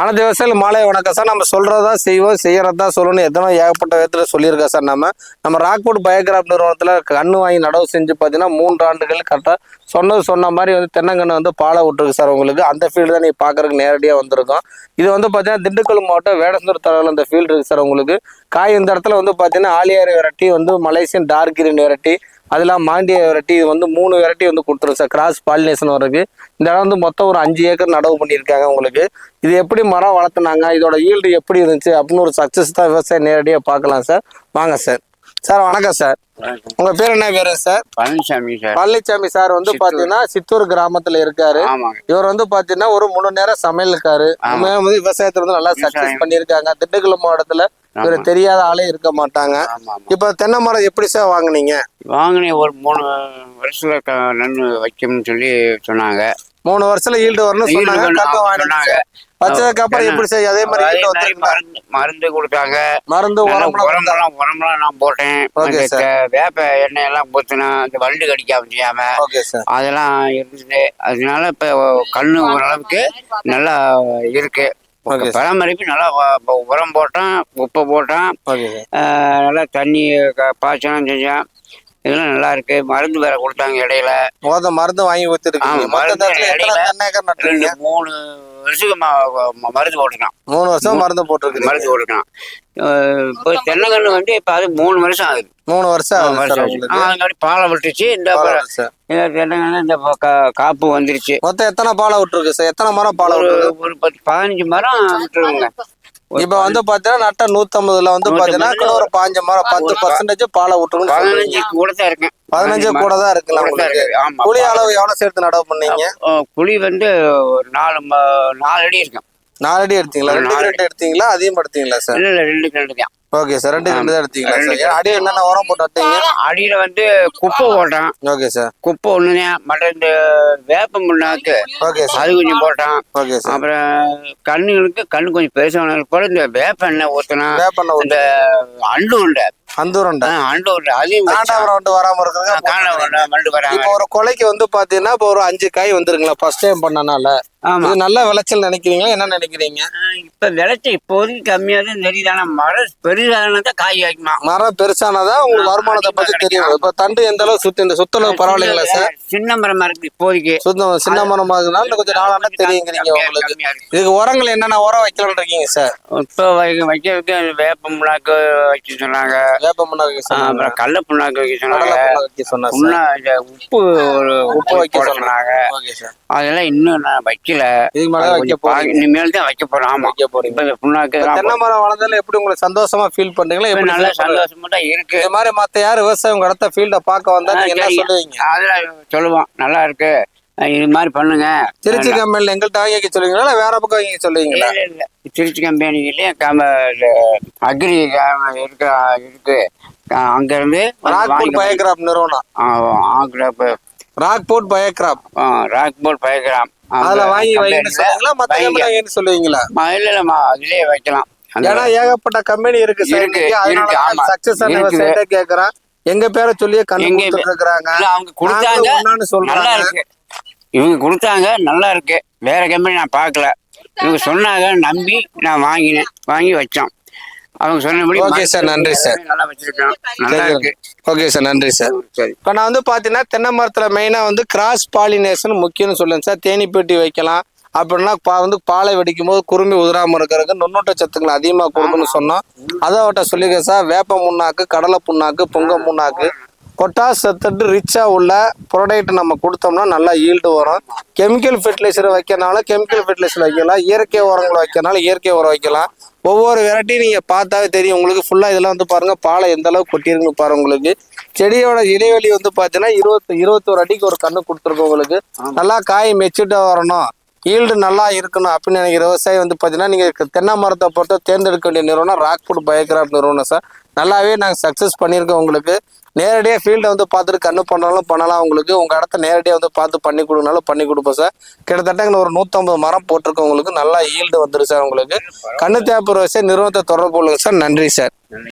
அனைத்து விவசாயிகள் மாலை வணக்கம் சார். நம்ம சொல்றதா செய்வோம் செய்யறதா சொல்லணும். எத்தனை ஏகப்பட்ட விதத்துல சொல்லியிருக்கோம் சார் நம்ம. நம்ம ராக்போர்ட் பயோகிராப் நிறுவனத்துல கண்ணு வாங்கி நடவு செஞ்சு பார்த்தீங்கன்னா மூன்று ஆண்டுகள் கரெக்டாக சொன்னது சொன்ன மாதிரி வந்து தென்னங்கன்று வந்து பாலை விட்டுருக்கு சார் உங்களுக்கு. அந்த ஃபீல்டு தான் நீங்கள் பார்க்கறதுக்கு நேரடியாக வந்திருக்கோம். இது வந்து பார்த்தீங்கன்னா திண்டுக்கல் மாவட்டம் வேடசந்தூர் தலைவர் அந்த ஃபீல்டு இருக்கு சார் உங்களுக்கு. காய் இந்த இடத்துல வந்து பார்த்தீங்கன்னா ஆலியார் வெரைட்டி வந்து மலேசியன் டார்க் கிரீன் வெரைட்டி அதெல்லாம் மாண்டிய வெரைட்டி இது வந்து மூணு வெரைட்டி வந்து கொடுத்துரும் சார். கிராஸ் பாலினேஷன் வருக்கு இந்த இடம் வந்து மொத்தம் ஒரு அஞ்சு ஏக்கர் நடவு பண்ணியிருக்காங்க உங்களுக்கு. இது எப்படி மரம் வளர்த்துனாங்க இதோட ஈல்டு எப்படி இருந்துச்சு அப்படின்னு ஒரு சக்ஸஸ் தான் விவசாயம் நேரடியாக பார்க்கலாம் சார். வாங்க சார். சார் வணக்கம் சார். உங்க பேர் என்ன பேரு sir? Palanisamy sir. Palanisamy sir வந்து. பாத்தீங்கன்னா சித்தூர் கிராமத்துல இருக்காரு. இவர் வந்து பாத்தீங்கன்னா ஒரு முழு நேரம் வந்து விவசாயத்துல வந்து நல்லா சக்சஸ் விவசாயம். பண்ணியிருக்காங்க. திண்டுக்கல் மாவட்டத்துல இவர். தெரியாத ஆளே இருக்க மாட்டாங்க. இப்ப தென்னை மரம் எப்படி சார் வாங்குனீங்க? வாங்கினேன் ஒரு மூணு வருஷத்துல நன்னு வைக்கணும்னு சொல்லி சொன்னாங்க. மூணு வருஷத்துல ஈல்டு வரணும்னு ஈல்டு சொன்னாங்க வச்சதுக்கு அப்புறம் எப்படி சார் அதே மாதிரி மருந்து மருந்து கொடுத்தாங்க. மருந்து உரம் உரமெல்லாம் உரமெல்லாம் நான் போட்டேன். வேப்ப எண்ணெய் எல்லாம் ஊத்துனா இந்த வண்டு கடிக்காம செய்யாம அதெல்லாம் இருந்துச்சு. அதனால இப்ப கண்ணு ஓரளவுக்கு நல்லா இருக்கு. பராமரிப்பு நல்லா உரம் போட்டோம் உப்பை போட்டோம் ஆஹ் நல்லா தண்ணி பாய்ச்சலாம் செஞ்சேன். இதெல்லாம் நல்லா இருக்கு. மருந்து வேற கொடுத்தாங்க இடையில. மொத மருந்து வாங்கி நட்டுருக்கீங்க? மூணு வருஷத்துக்கு மருந்து போட்டுக்கலாம் மூணு வருஷம் மருந்து போட்டிருக்கீங்க மருந்து போட்டுக்கலாம் இப்போ தென்னங்கன்று வந்து இப்போ அது மூணு வருஷம் ஆகுது. மூணு வருஷம் அதுக்காண்டி பாலை விட்டுச்சு இந்த தென்னங்கன்று இந்த காப்பு வந்துருச்சு. மொத்தம் எத்தனை பாலை விட்டுருக்கு சார்? எத்தனை மரம் பாலை விட்டுருக்கு? ஒரு பத்து பதினஞ்சு மரம் விட்டுருங்க இப்ப வந்து பாத்தீங்கன்னா நட்ட நூத்தம்பதுல வந்து பாத்தீங்கன்னா ஒரு பாஞ்சு மரம் பத்து பர்சன்டேஜ் பாலை விட்டுருன்னு பதினஞ்சு கூட தான் இருக்கேன் பதினஞ்சு கூட தான் இருக்குல்ல உங்களுக்கு? குழி அளவு எவ்வளவு சேர்த்து நடவு பண்ணீங்க? குழி வந்து ஒரு நாலு நாலு அடி இருக்கும். நாலு அடி எடுத்தீங்களா? ரெண்டு ரெண்டு எடுத்தீங்களா? அதிகம் எடுத்தீங்களா சார் இல்ல இல்ல ரெண்டு ரெண்டு தான். ஓகே சார் ரெண்டு ரெண்டு தான் எடுத்தீங்களா சார் அடி என்னென்ன உரம் போட்டு நட்டீங்க? அடியில வந்து குப்பை போட்டான். ஓகே சார் குப்பை ஒண்ணுதான் மற்ற இந்த வேப்ப முன்னாக்கு ஓகே சார் அது கொஞ்சம் போட்டான். ஓகே சார் அப்புறம் கண்ணுங்களுக்கு கண்ணு கொஞ்சம் பெருசான கூட இந்த வேப்ப எண்ணெய் ஊத்தினா வேப்பண்ண இந்த அண்டு உண்டை. அந்தூரண்டா. ஆ, அண்டு உண்டை அதையும். காண்டாபுரம் வந்து வராம ஆ, இருக்கிறது காண உண்டை மண்டு வராங்க இப்போ ஒரு கொலைக்கு வந்து பாத்தீங்கன்னா இப்போ ஒரு அஞ்சு காய் வந்துருங்களா ஃபர்ஸ்ட் டைம் பண்ணனால. இது நல்ல விளைச்சல் நினைக்கிறீங்களா என்ன நினைக்கிறீங்க? இப்ப விளைச்ச இப்போதைக்கு கம்மியா தான் தெரியுது. ஆனா மரம் காய் வைக்குமா மரம் பெருசானதா உங்களுக்கு வருமானத்தை பத்தி தெரியும். இப்ப தண்டு எந்த அளவு சுத்தி இந்த சுத்தளவு பரவாயில்லைங்களா சார்? சின்ன மரமா இருக்கு இப்போதைக்கு. சுத்தம் சின்ன மரமா இருக்குனால கொஞ்சம் நாளாண்டா தெரியுங்கிறீங்க உங்களுக்கு. இதுக்கு உரங்கள் என்னென்ன உரம் வைக்கலாம்னு இருக்கீங்க சார்? இப்போ வைக்க வைக்கிறதுக்கு வேப்ப புண்ணாக்கு வைக்க சொன்னாங்க. வேப்ப முன்னாடி வைக்க சொன்னாங்க. கடல புண்ணாக்கு வைக்க சொன்னாங்க புண்ணாக்கு வைக்க இந்த உப்பு ஒரு உப்பு வைக்க சொன்னாங்க. அதெல்லாம் இன்னும் நான் வைக்கல. இதுக்கு மேல வைக்க பாக்க- இனிமேல் தான் வைக்க போறோம். ஆமா. வைக்க போறீங்க. இப்ப இந்த புண்ணாக்கு தென்னை மரம் வளர்ந்தால எப்படி உங்களுக்கு சந்தோஷமா ஃபீல் பண்றீங்களா? எப்படி நல்ல? சந்தோஷமா தான் இருக்கு. இது மாதிரி மத்த யார் விவசாயம் உங்க இடத்த ஃபீல்ட பார்க்க வந்தா நீங்க என்ன. சொல்லுவீங்க? அதெல்லாம் சொல்லுவோம். நல்லா இருக்கு. இது மாதிரி பண்ணுங்க. திருச்சி கம்பெனில எங்கள்கிட்ட வாங்கி சொல்லுவீங்களா இல்ல வேற பக்கம் வாங்கி சொல்லுவீங்களா. திருச்சி கம்பெனிக்கிட்டே கம அக்ரி இருக்கு இருக்கு. அஹ் அங்க இருந்து ராக்போர்ட் பயோகிராப் நிறுவனம். Rockfort biograph. ராக் போர்ட் பயக்கிறான் அதுல வாங்கி சொல்லுவீங்களா மத்த கம்பெனி சொல்லுவீங்களா இல்ல இல்லம்மா அதுலயே வைக்கலாம். ஏன்னா ஏகப்பட்ட கம்பெனி இருக்கு சார். சக்சஸ் கேக்குறேன். எங்க பேரை சொல்லியே கண்ணு கொடுத்துட்டு அவங்க கொடுத்தாங்க. சொல்றாங்க. நல்லா இருக்கு. இவங்க கொடுத்தாங்க நல்லா இருக்கு. வேற கம்பெனி நான் பார்க்கல. இவங்க சொன்னாங்க நம்பி நான் வாங்கினேன் வாங்கி வச்சோம். அவங்க சொன்னபடி Okay sir, நன்றி sir. நல்லா வச்சிருக்கோம். நல்லா இருக்கு. ஓகே சார் நன்றி சார் சரி. இப்போ நான் வந்து பார்த்தீங்கன்னா தென்னை மரத்தில் மெயினாக வந்து கிராஸ் பாலினேஷன் முக்கியம்னு சொல்லுங்க சார் தேனி பெட்டி வைக்கலாம். அப்படின்னா பா வந்து பாலை வெடிக்கும் போது குருமி உதிராமல் இருக்கிறதுக்கு நுண்ணூட்ட சத்துக்கள் அதிகமாக கொடுக்கணும்னு சொன்னோம். அதை அவட்ட சொல்லிக்க சார் வேப்ப முன்னாக்கு கடலை புண்ணாக்கு பொங்க முன்னாக்கு பொட்டாஸ் சத்துட்டு ரிச்சாக உள்ள ப்ராடக்ட் நம்ம கொடுத்தோம்னா நல்லா ஈல்டு வரும். கெமிக்கல் ஃபெர்டிலைசர் வைக்கிறனால கெமிக்கல் ஃபெர்டிலைசர் வைக்கலாம். இயற்கை உரங்களை வைக்கிறனால இயற்கை உரம் வைக்கலாம். ஒவ்வொரு வெரைட்டியும் நீங்கள் பார்த்தாவே தெரியும். உங்களுக்கு ஃபுல்லாக இதெல்லாம் வந்து பாருங்க. பாலை எந்த அளவுக்கு கொட்டியிருக்குன்னு பாருங்க உங்களுக்கு. செடியோட இடைவெளி வந்து பார்த்தீங்கன்னா இருபத்தி இருபத்தோரு அடிக்கு ஒரு கண்ணு கொடுத்துருக்கோம் உங்களுக்கு. நல்லா காய் மெச்சூர்டாக வரணும். ஈல்டு நல்லா இருக்கணும் அப்படின்னு நினைக்கிற விவசாயி வந்து பார்த்தீங்கன்னா நீங்கள் தென்னை மரத்தை பொறுத்த தேர்ந்தெடுக்க வேண்டிய நிறுவனம் ராக்ஃபுட் பயோகிராஃப் நிறுவனம் சார் நல்லாவே நாங்கள் சக்ஸஸ் பண்ணியிருக்கோம் உங்களுக்கு. நேரடியாக ஃபீல்டை வந்து பார்த்துட்டு கண்ணு பண்ணாலும் பண்ணலாம் உங்களுக்கு. உங்கள் இடத்த நேரடியாக வந்து பார்த்து பண்ணி கொடுங்கனாலும் பண்ணி கொடுப்போம் சார் கிட்டத்தட்ட எங்களை ஒரு நூற்றம்பது மரம் போட்டிருக்கோம் உங்களுக்கு. நல்லா ஈல்டு வந்துடும் சார் உங்களுக்கு. கண்ணு தேப்பர் வச்சு நிறுவனத்தை தொடர்பு கொள்ளுங்க சார் நன்றி சார்